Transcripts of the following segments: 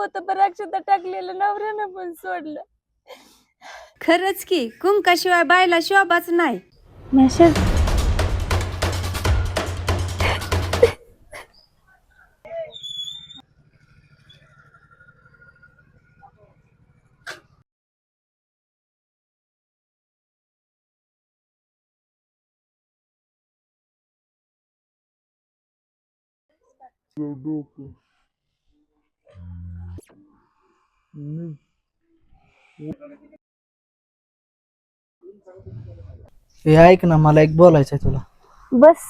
पोतभर अक्षता टाकलेलं नवऱ्यानं पण सोडलं. खरंच की कुंकाशिवाय बायला शोभाच नाही. मेसेज हे ऐक ना मला एक बोलायचं आहे तुला. बस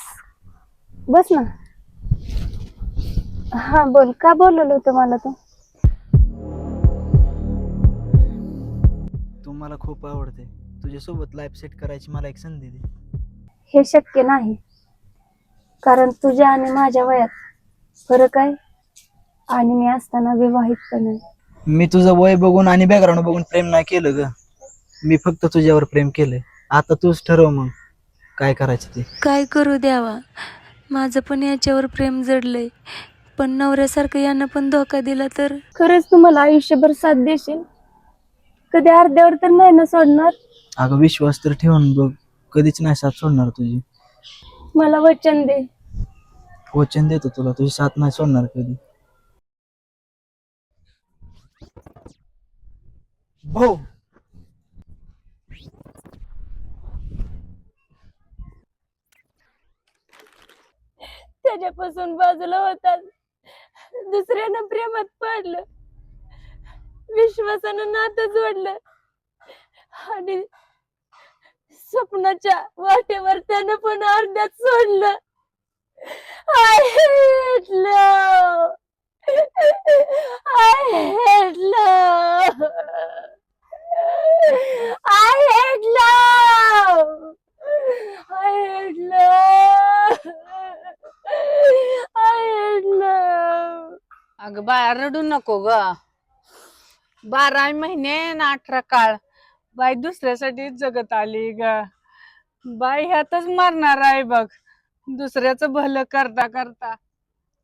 बस ना. हा बोल. का बोलवलं होतं मला तू? तू मला खूप आवडते. तुझ्यासोबत लाईफ सेट करायची मला एक संधी दे. हे शक्य नाही. कारण तुझ्या आणि माझ्या वयात फरक आहे आणि मी असताना विवाहित पण आहे. मी तुझं वय बघून आणि बॅकग्राऊंड बघून प्रेम नाही केलं ग. मी फक्त तुझ्यावर प्रेम केलंय. आता तूच ठरव मग. काय करायचं ते? काय करू द्यावा माझं पण याच्यावर प्रेम जडलंय. पण नवऱ्यासारखं यानं पण धोका दिला तर? खरंच तू मला आयुष्यभर साथ देशील? कधी अर्ध्यावर तर नाही ना सोडणार? अगं विश्वास तर ठेवून बघ. कधीच नाही साथ सोडणार तुझी. मला वचन दे. वचन देतो तुला. तुझी साथ नाही सोडणार कधी. भाऊ त्याच्यापासून बाजूला होतात. दुसऱ्यानं प्रेमात पडलं. विश्वासानं नातं जोडलं. आणि स्वप्नाच्या वाटेवर त्यानं पण अर्ध्यात सोडलं. अगं बाया रडू नको ग. बारा महिने ना अठरा काळ. बाई दुसऱ्यासाठी जगत आली ग. बाई ह्यातच मरणार आहे बघ. दुसऱ्याचं भलं करता करता.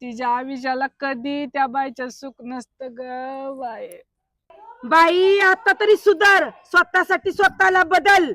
तिच्या आयुष्याला कधी त्या बाईच्या सुख नसतं ग बाई. बाई आता तरी सुधार. स्वतःसाठी स्वतःला बदल.